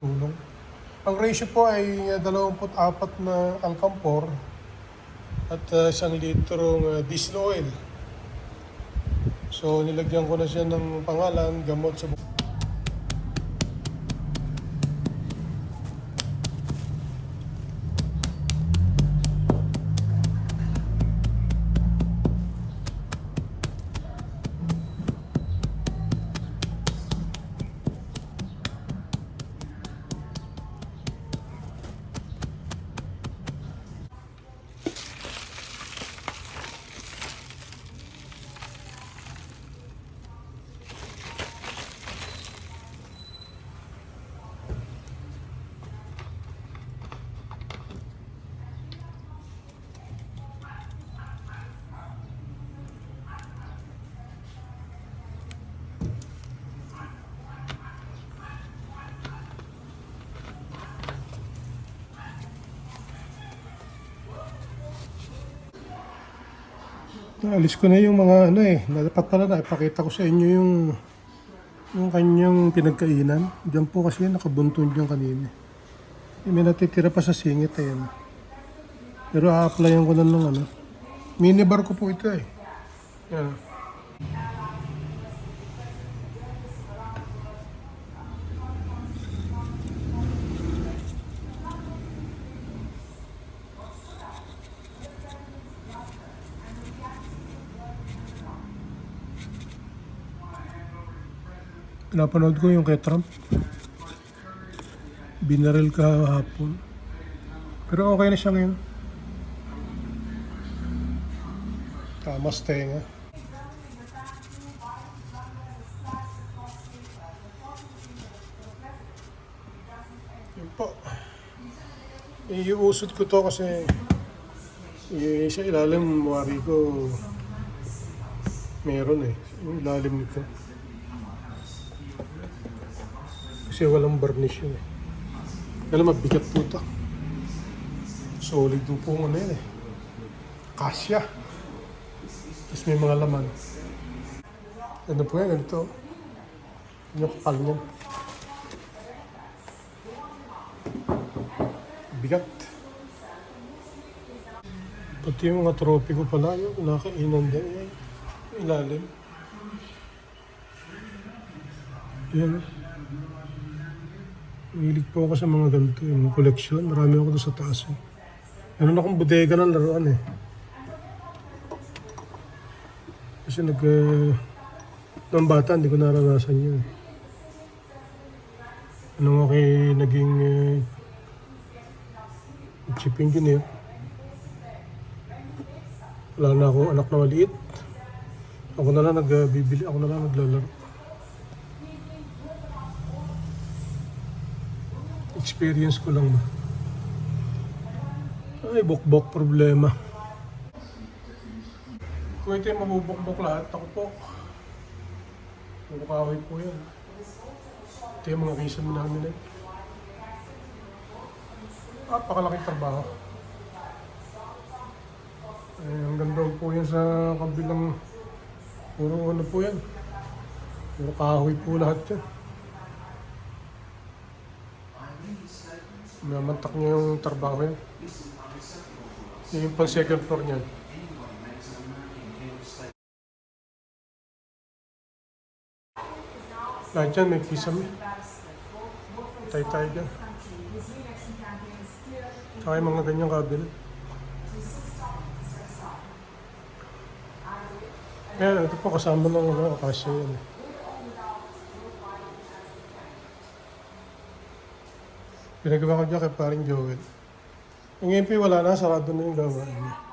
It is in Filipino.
Tulong. Ang ratio po ay uh, 24 na alcampor at uh, isang litrong uh, diesel oil. So nilagyan ko na siya ng pangalan, gamot sa bu- Naalis ko na yung mga ano eh. Dapat pala na ipakita ko sa inyo yung yung kanyang pinagkainan. Diyan po kasi nakabuntun diyan kanina. Eh, may natitira pa sa singit eh. ano. Pero a-applyan ko na lang ano. Minibar ko po ito eh. Yan. Pinapanood ko yung kay Trump. Binaril kahapon. Pero okay na siya ngayon. Tama sa tenga. Yun po. Iusod ko to kasi sa ilalim, mawari ko meron eh. Ilalim nito. Kasi walang varnish yun eh. Alam, mabigat po ito. Solid po po ano yun eh. Kasya. Tapos may mga laman. Ano po yan? Ganito. Yung kapal niya. Bigat. Pati yung mga trophy pala, yung nakainan din. Yung ilalim. Yan. Mahilig po ako sa mga ganito, yung koleksyon. Marami ako doon sa taas. Eh. Meron akong bodega ng laruan eh. Kasi nag... Uh, nung bata, hindi ko naranasan yun. eh. Nung ako eh, naging uh, chief engineer, wala na akong anak na maliit. Ako na lang nagbibili, ako na lang naglalaro. Experience ko lang ba. Ay, bukbok problema. Kung ito yung mabubukbok lahat, ako po. Bukaway po yan. Ito yung mga kisame namin eh. Napakalaking trabaho. Eh, hanggang doon po yan sa kabilang puro ano po yan. Puro kahoy po lahat yan. Namantak niya yung trabaho yan. Yun yung pang second floor niyan. Lahat yan, may kisame. Tay-tay dyan. Saka yung mga ganyang cabinet. Kaya ito po kasama ng ano, akasya yan. eh. Pinagawa ko dyan kay paring Joel. Yung MP wala na, sarado na yung gawain niya.